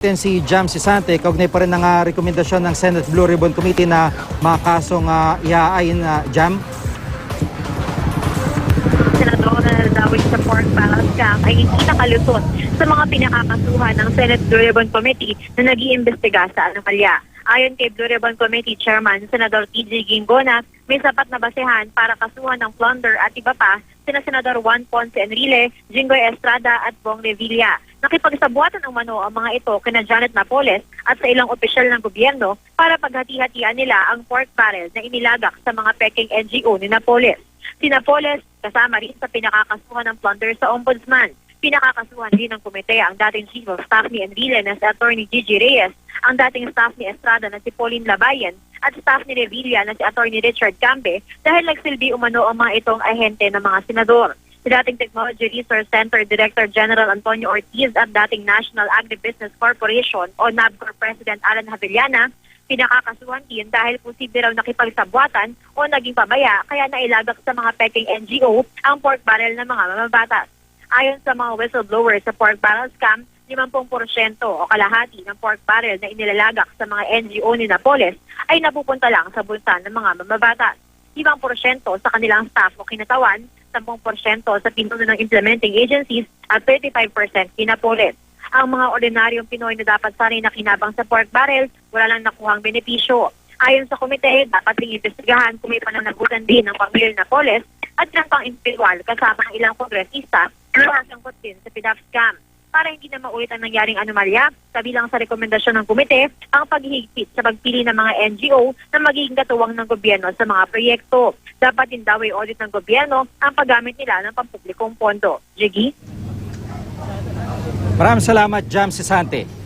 natin si Jam Sisante, kaugnay pa rin ng ah, rekomendasyon ng Senate Blue Ribbon Committee na mga kasong uh, iaayin na Jam. Senador na nadawit sa pork scam ay hindi nakalusot sa mga pinakakasuhan ng Senate Blue Ribbon Committee na nag-iimbestiga sa anomalya. Ayon kay Blue Ribbon Committee Chairman Senador TJ Gingonas, may sapat na basehan para kasuhan ng plunder at iba pa sina Senador Juan Ponce Enrile, Jinggoy Estrada at Bong Revilla. Nakipagsabuatan ng mano ang mga ito kina Janet Napoles at sa ilang opisyal ng gobyerno para paghati-hatian nila ang pork barrel na inilagak sa mga peking NGO ni Napoles. Si Napoles kasama rin sa pinakakasuhan ng plunder sa ombudsman. Pinakakasuhan din ng komite ang dating chief of staff ni Enrile na si Attorney Gigi Reyes, ang dating staff ni Estrada na si Pauline Labayan at staff ni Revilla na si Attorney Richard Cambe dahil nagsilbi umano ang mga itong ahente ng mga senador. Si dating Technology Resource Center Director General Antonio Ortiz at dating National Agribusiness Corporation o NABCOR President Alan Havillana pinakakasuhan din dahil posible raw nakipagsabwatan o naging pabaya kaya nailagak sa mga peking NGO ang pork barrel ng mga mamabatas. Ayon sa mga whistleblowers sa pork barrel scam, 50% o kalahati ng pork barrel na inilalagak sa mga NGO ni Napoles ay napupunta lang sa bulsa ng mga mamabatas. 5% sa kanilang staff o kinatawan, 10% sa pinuno ng implementing agencies at 35% kinapolis. Ang mga ordinaryong Pinoy na dapat sanay nakinabang sa pork barrel, wala lang nakuhang benepisyo. Ayon sa komite, dapat ring imbestigahan kung may pananagutan din ng pamilya Napoles at ng pang-individual kasama ng ilang kongresista na nasangkot din sa PDAP scam. Para hindi na maulit ang nangyaring anomalya, kabilang sa rekomendasyon ng komite, ang paghihigpit sa pagpili ng mga NGO na magiging katuwang ng gobyerno sa mga proyekto. Dapat din daw ay audit ng gobyerno ang paggamit nila ng pampublikong pondo. Jiggy? Maraming salamat, Jam Sisante.